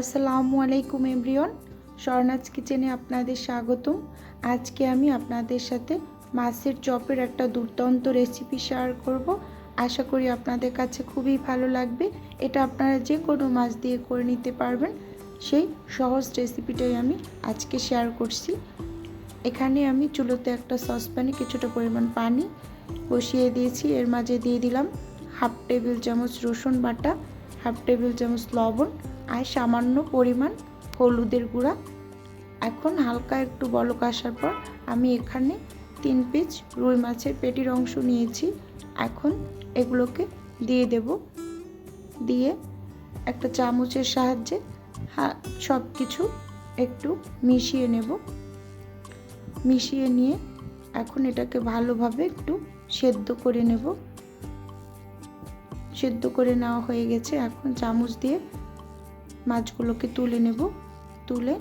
আসসালামু আলাইকুম এভরিওয়ান, স্বর্ণাজ কিচেনে আপনাদের স্বাগতম। আজকে আমি আপনাদের সাথে মাছের চপের একটা দুর্দান্ত রেসিপি শেয়ার করব। আশা করি আপনাদের কাছে খুবই ভালো লাগবে। এটা আপনারা যে কোনো মাছ দিয়ে করে নিতে পারবেন। সেই সহজ রেসিপিটাই আমি আজকে শেয়ার করছি। এখানে আমি চুলোতে একটা সসপ্যানে কিছুটা পরিমাণ পানি বসিয়ে দিয়েছি। এর মাঝে দিয়ে দিলাম হাফ টেবিল চামচ রসুন বাটা হাফ টেবিল চামচ লবণ আর সামান্য পরিমাণ হলুদের গুঁড়া। এখন হালকা একটু বলক আসার পর আমি এখানে তিন পিস রুই মাছের পেটির অংশ নিয়েছি। এখন এগুলোকে দিয়ে দেব। দিয়ে একটা চামচের সাহায্যে সব কিছু একটু মিশিয়ে নেব। মিশিয়ে নিয়ে এখন এটাকে ভালোভাবে একটু সেদ্ধ করে নেব। সেদ্ধ করে নেওয়া হয়ে গেছে। এখন চামচ দিয়ে মাছগুলোকে তুলে নেব। তুলে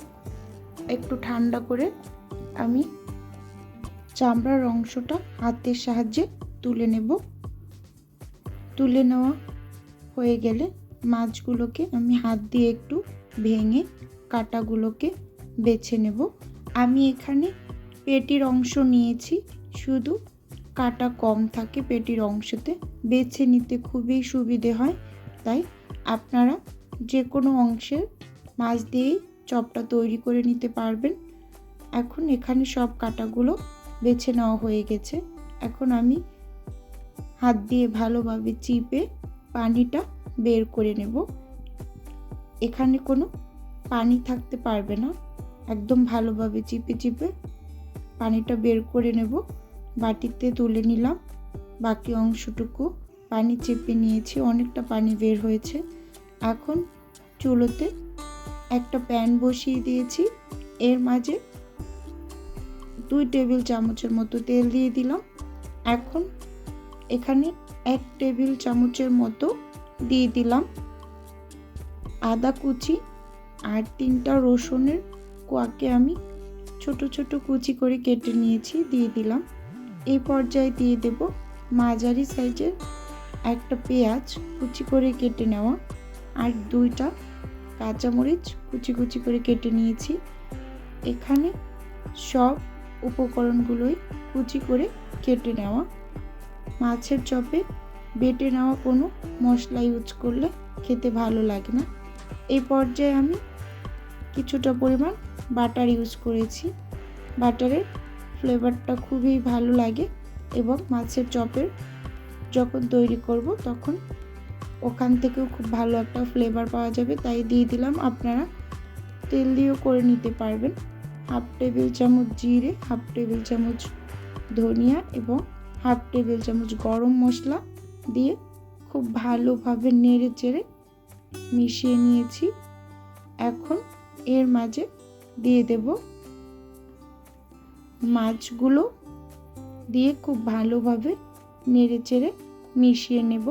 একটু ঠান্ডা করে আমি চামড়ার অংশটা হাতের সাহায্যে তুলে নেব। তুলে নেওয়া হয়ে গেলে মাছগুলোকে আমি হাত দিয়ে একটু ভেঙে কাটাগুলোকে বেছে নেব। আমি এখানে পেটির অংশ নিয়েছি, শুধু কাটা কম থাকে পেটির অংশতে। বেছে নিতে খুবই সুবিধে হয়, তাই আপনারা যে কোনো অংশে মাছ দিয়েই চপটা তৈরি করে নিতে পারবেন। এখন এখানে সব কাটাগুলো বেছে নেওয়া হয়ে গেছে। এখন আমি হাত দিয়ে ভালোভাবে চিপে পানিটা বের করে নেব। এখানে কোনো পানি থাকতে পারবে না। একদম ভালোভাবে চিপে চিপে পানিটা বের করে নেব। বাটিতে তুলে নিলাম। বাকি অংশটুকু পানি চেপে নিয়েছি। অনেকটা পানি বের হয়েছে। এখন চুলোতে একটা প্যান বসিয়ে দিয়েছি। এর মাঝে দুই টেবিল চামচের মতো তেল দিয়ে দিলাম। এখন এখানে এক টেবিল চামচের মতো দিয়ে দিলাম আদা কুচি আর তিনটা রসুনের কোয়াকে আমি ছোট ছোট কুচি করে কেটে নিয়েছি, দিয়ে দিলাম। এই পর্যায়ে দিয়ে দেব মাঝারি সাইজের একটা পেঁয়াজ কুচি করে কেটে নেওয়া। আর দুইটা কাঁচামরিচ কুচি কুচি করে কেটে নিয়েছি। এখানে সব উপকরণগুলোই কুচি করে কেটে নেওয়া। মাছের চপে বেটে নেওয়া কোনো মশলা ইউজ করলে খেতে ভালো লাগে না। এই পর্যায়ে আমি কিছুটা পরিমাণ বাটার ইউজ করেছি। বাটারের ফ্লেভারটা খুবই ভালো লাগে এবং মাছের চপের যখন তৈরি করব তখন ওখান থেকেও খুব ভালো একটা ফ্লেভার পাওয়া যাবে, তাই দিয়ে দিলাম। আপনারা তেল দিয়েও করে নিতে পারবেন। হাফ টেবিল চামচ জিরে হাফ টেবিল চামচ ধনিয়া এবং হাফ টেবিল চামচ গরম মশলা দিয়ে খুব ভালোভাবে নেড়ে চেড়ে মিশিয়ে নিয়েছি। এখন এর মাঝে দিয়ে দেব মাছগুলো দিয়ে খুব ভালোভাবে নেড়ে চেড়ে মিশিয়ে নেব।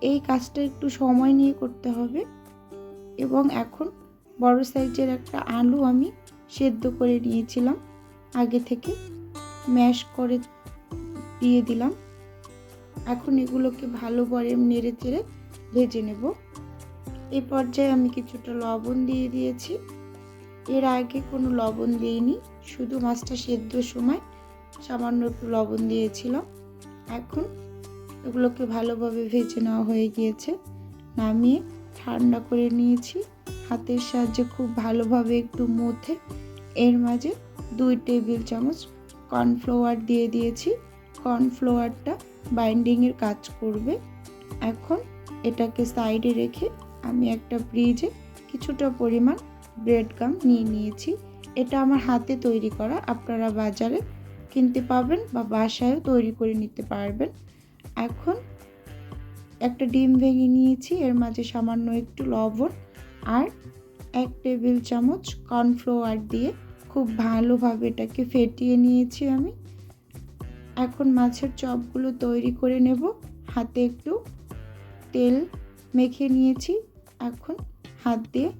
এই কাজটা একটু সময় নিয়ে করতে হবে। এবং এখন বড় সাইজের একটা আলু আমি সেদ্ধ করে নিয়েছিলাম। আগে থেকে ম্যাশ করে দিয়ে দিলাম। এখন এগুলোকে ভালো করে নেড়ে চেড়ে ভেজে নেব। এ পর্যায়ে আমি কিছুটা লবণ দিয়ে দিয়েছি। এর আগে কোনো লবণ দিইনি, শুধু মাছটা সেদ্ধর সময় সামান্য একটু লবণ দিয়েছিলাম। এখন এগুলোকে ভালোভাবে ভেজে নেওয়া হয়ে গিয়েছে। নামিয়ে ঠান্ডা করে নিয়েছি। হাতের সাহায্যে খুব ভালোভাবে একটু মথে এর মাঝে দুই টেবিল চামচ কর্নফ্লাওয়ার দিয়ে দিয়েছি। কর্নফ্লাওয়ারটা বাইন্ডিংয়ের কাজ করবে। এখন এটাকে সাইডে রেখে আমি একটা ফ্রিজে কিছুটা পরিমাণ ব্রেড গাম নিয়ে নিয়েছি। এটা আমার হাতে তৈরি করা। আপনারা বাজারে কিনতে পাবেন বা বাসায়ও তৈরি করে নিতে পারবেন। এখন একটা ডিম ভেঙে নিয়েছি, এর মাঝে সামান্য একটু লবণ আর এক টেবিল চামচ কর্নফ্লাওয়ার দিয়ে খুব ভালোভাবে এটাকে ফেটিয়ে নিয়েছি আমি। এখন মাছের চপগুলো তৈরি করে নেব। হাতে একটু তেল মেখে নিয়েছি। এখন হাত দিয়ে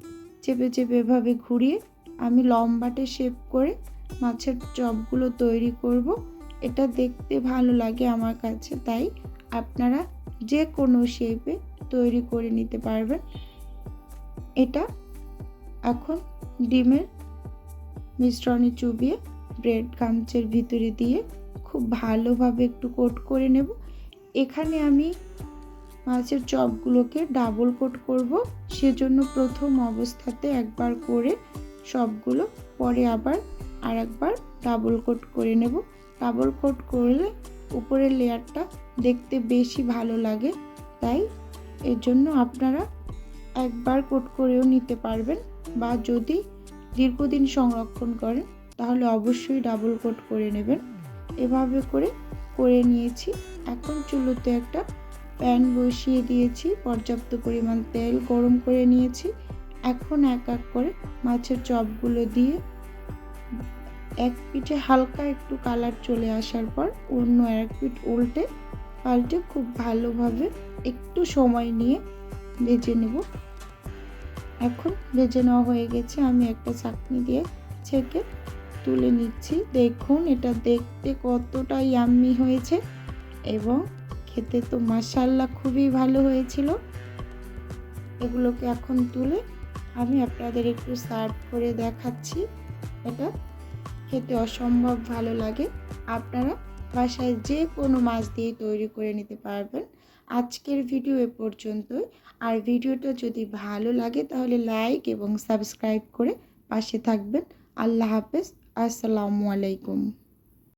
চেপে চেপে এভাবে ঘুরিয়ে আমি লম্বাটে শেপ করে মাছের চপগুলো তৈরি করব। এটা দেখতে ভালো লাগে আমার কাছে, তাই আপনারা যে কোনো শেপে তৈরি করে নিতে পারবেন। এটা এখন ডিমের মিশ্রণে চুবিয়ে ব্রেড গামচের ভিতরে দিয়ে খুব ভালোভাবে একটু কোট করে নেব। এখানে আমি মাছের চপগুলোকে ডাবল কোট করব। সেজন্য প্রথম অবস্থাতে একবার করে সবগুলো, পরে আবার আর একবার ডাবল কোট করে নেব। ডাবল কোট করলে উপরের লেয়ারটা দেখতে বেশি ভালো লাগে। তাই এর জন্য আপনারা একবার কোট করেও নিতে পারবেন বা যদি দীর্ঘদিন সংরক্ষণ করেন, তাহলে অবশ্যই ডাবল কোট করে নেবেন। এভাবে করে করে নিয়েছি। এখন চুলোতে একটা প্যান বসিয়ে দিয়েছি, পর্যাপ্ত পরিমাণ তেল গরম করে নিয়েছি। এখন এক এক করে মাছের চপগুলো দিয়ে এক পিঠে হালকা একটু কালার চলে আসার পর অন্য এক পিঠ উল্টে পাল্টে খুব ভালোভাবে একটু সময় নিয়ে ভেজে নেব। এখন ভেজে নেওয়া হয়ে গেছে। আমি একটা চাটনি দিয়ে ছেঁকে তুলে নিচ্ছি। দেখুন, এটা দেখতে কতটা ইয়াম্মি হয়েছে এবং খেতে তো মাসাল্লা খুবই ভালো হয়েছিল। এগুলোকে এখন তুলে আমি আপনাদের একটু সার্ভ করে দেখাচ্ছি। এটা খেতে অসম্ভব ভালো লাগে। আপনারা বাসায় যে কোনো মাছ দিয়ে তৈরি করে নিতে পারবেন। আজকের ভিডিও এ পর্যন্তই। আর ভিডিওটা যদি ভালো লাগে তাহলে লাইক এবং সাবস্ক্রাইব করে পাশে থাকবেন। আল্লাহ হাফেজ। আসসালামু আলাইকুম।